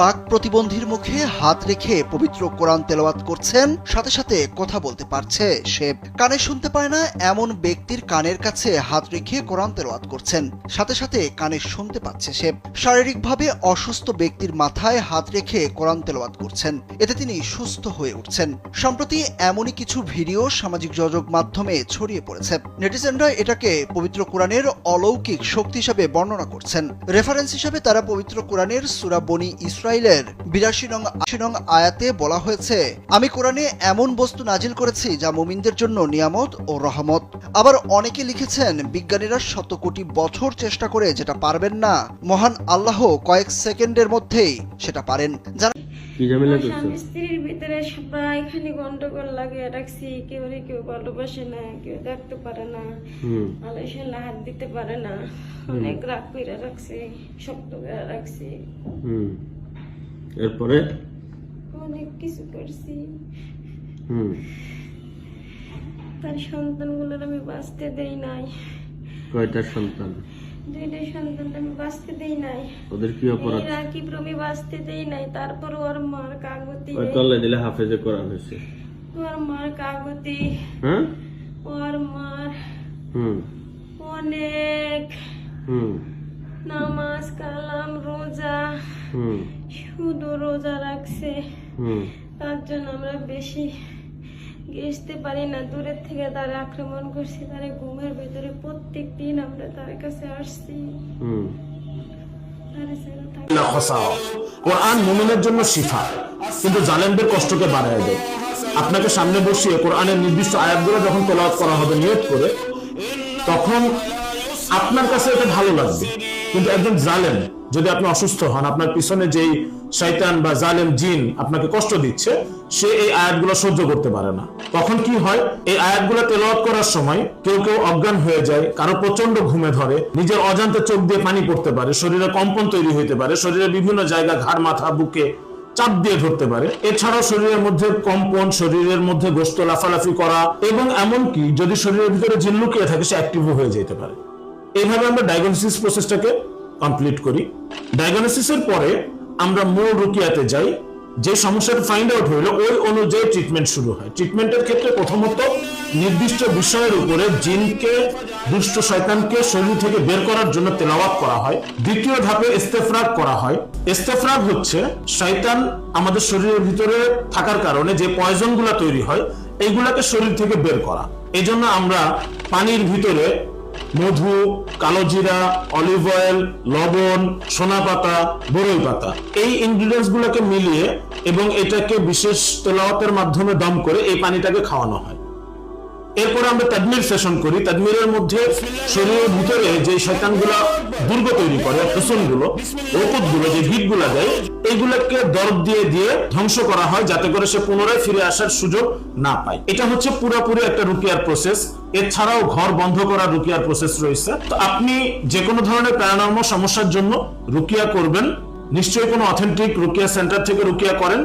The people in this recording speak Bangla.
বাক প্রতিবন্ধীর মুখে হাত রেখে পবিত্র কোরআন তেলাওয়াত করছেন, সাথে সাথে কথা বলতে পারছে সে। কানে শুনতে পায় না এমন ব্যক্তির কানের কাছে হাত রেখে কোরআন তেলাওয়াত করছেন, সাথে সাথে কানে শুনতে পাচ্ছে সে। শারীরিকভাবে অসুস্থ ব্যক্তির মাথায় হাত রেখে কোরআন তেলাওয়াত করছেন, এতে তিনি সুস্থ হয়ে উঠছেন। সম্প্রতি এমনই কিছু ভিডিও সামাজিক যোগাযোগ মাধ্যমে ছড়িয়ে পড়েছে। নেটিজেনরা এটাকে পবিত্র কোরআনের অলৌকিক শক্তি হিসাবে বর্ণনা করছেন। রেফারেন্স হিসাবে তারা পবিত্র কোরআনের সুরা বনি ইসরায়েলের বিরাশি নং আশি নং আয়াতে বলা হয়েছে আমি কোরআনে এমন বস্তু নাজিল করেছি যা মুমিনদের জন্য নিয়ামত ও রহমত। আবার অনেকে লিখেছেন বিজ্ঞানীরা শত কোটি বছর চেষ্টা করে যেটা পারবেন না মহান আল্লাহ কয়েক সেকেন্ডের মধ্যেই সেটা পারেন। যারা কি ঝামেলা করছ? স্ত্রীর ভিতরে প্রায় খালি গন্ডগোল লাগিয়ে রাখছি কেউ রে কেউ ভালোবাসে না কেউ দেখতে পারে না আলোচনা হাত দিতে পারে না। অনেক রাগ করে রাখছি শক্ত করে রাখছি। হুম। এরপরে? অনেক কিছু করছি। হুম। তার সন্তানগুলোর আমি বাঁচতে দেই নাই। কয়টা সন্তান? দুইটা সন্তান আমি বাঁচতে দেই নাই। ওদের কি অপরাধ? এই রাকিব রমি বাঁচতে দেই নাই? তারপর ওর মার কাগতি। ওই দিলে হাফেজে করা হয়েছে। ওর মার কাগতি। হ্যাঁ? ওর মার হুম। অনেক হুম। নামাজ কালাম রোজা। হুম। শুধু রোজা রাখছে। তার জন্য আমরা বেশি গেছতে পারি না। দূরের থেকে তার আক্রমণ করছি তার ঘুমের ভেতরে প্রত্যেক দিন আমরা তার কাছে আসছি। হুম। তার ছেড়ে থাকি না খসাও। কোরআন মুমিনের জন্য শিফা। কিন্তু জালেমদের কষ্টকে বাড়ায় দেয়। আপনাকে সামনে বসিয়ে কোরআনের নির্দিষ্ট আয়াতগুলো যখন তেলাওয়াত করা হবে নিয়ত করে তখন আপনার কাছে এটা ভালো লাগবে। কিন্তু একজন জালেম, যদি আপনি অসুস্থ হন, আপনার পিছনে যেই শয়তান বা জালেম জিন আপনাকে কষ্ট দিচ্ছে, সে এই আয়াতগুলো সহ্য করতে পারে না। তখন কি হয়? এই আয়াতগুলো তেলাওয়াত করার সময় কেউ কেউ অজ্ঞান হয়ে যায়, কারও প্রচণ্ড ঘুমে ধরে, নিজের অজান্তে চোখ দিয়ে পানি পড়তে পারে, শরীরে কম্পন তৈরি হইতে পারে, শরীরে বিভিন্ন জায়গা, ঘাড়, মাথা, বুকে চাপ দিয়ে ধরতে পারে। এছাড়াও শরীরের মধ্যে কম্পন, শরীরের মধ্যে গোস্ত, লাফালাফি করা এবং এমনকি যদি শরীরের ভিতরে জিন লুকিয়ে থাকে, সে অ্যাক্টিভও হয়ে যেতে পারে। এইভাবে আমরা ডায়াগনোসিস প্রসেসটাকে কমপ্লিট করি। ডায়াগনোসিসের পরে আমরা মূল রুকিয়াতে যাই, যে সমস্যাটা ফাইন্ড আউট হইল, ওই অনুযায়ী ট্রিটমেন্ট শুরু হয়। ট্রিটমেন্টের ক্ষেত্রে প্রথমত নির্দিষ্ট বিষয়ের উপরে জিনকে, দুষ্ট শয়তানকে শরীর থেকে বের করার জন্য তেলাওয়াত করা হয়। দ্বিতীয় ধাপে ইস্তেফরাগ করা হয়। ইস্তেফরাগ হচ্ছে শয়তান আমাদের শরীরের ভিতরে থাকার কারণে যে পয়জনগুলা তৈরি হয়, এইগুলাকে শরীর থেকে বের করা। এই জন্য আমরা পানির ভিতরে মধু কালোজিরা অলিভ অয়েল, লবণ, সোনা পাতা, বরই পাতা। এই ইনগ্রিডিয়েন্টস গুলোকে মিলিয়ে এবং এটাকে বিশেষ তেলাওয়াতের মাধ্যমে দম করে এই পানিটাকে খাওয়ানো হয়। এরপর আমরা তাদমির সেশন করি। তাদমিরের মধ্যে শরীরের ভিতরে যে শয়তানগুলো দুর্গ তৈরি করে গুলো ওষুধগুলো যে ভিটগুলা দেয় এইগুলোকে দরদ দিয়ে দিয়ে ধ্বংস করা হয় যাতে করে সে পুনরায় ফিরে আসার সুযোগ না পায়। এটা হচ্ছে পুরোপুরি একটা রুকিয়ার প্রসেস এছাড়াও ঘর বন্ধ করার রুকিয়ার প্রসেস রয়েছে। তো আপনি যে কোনো ধরনের প্যারানর্ম সমস্যার জন্য রুকিয়া করবেন। নিশ্চয়ই কোনো অথেন্টিক রুকিয়া সেন্টার থেকে রুকিয়া করেন।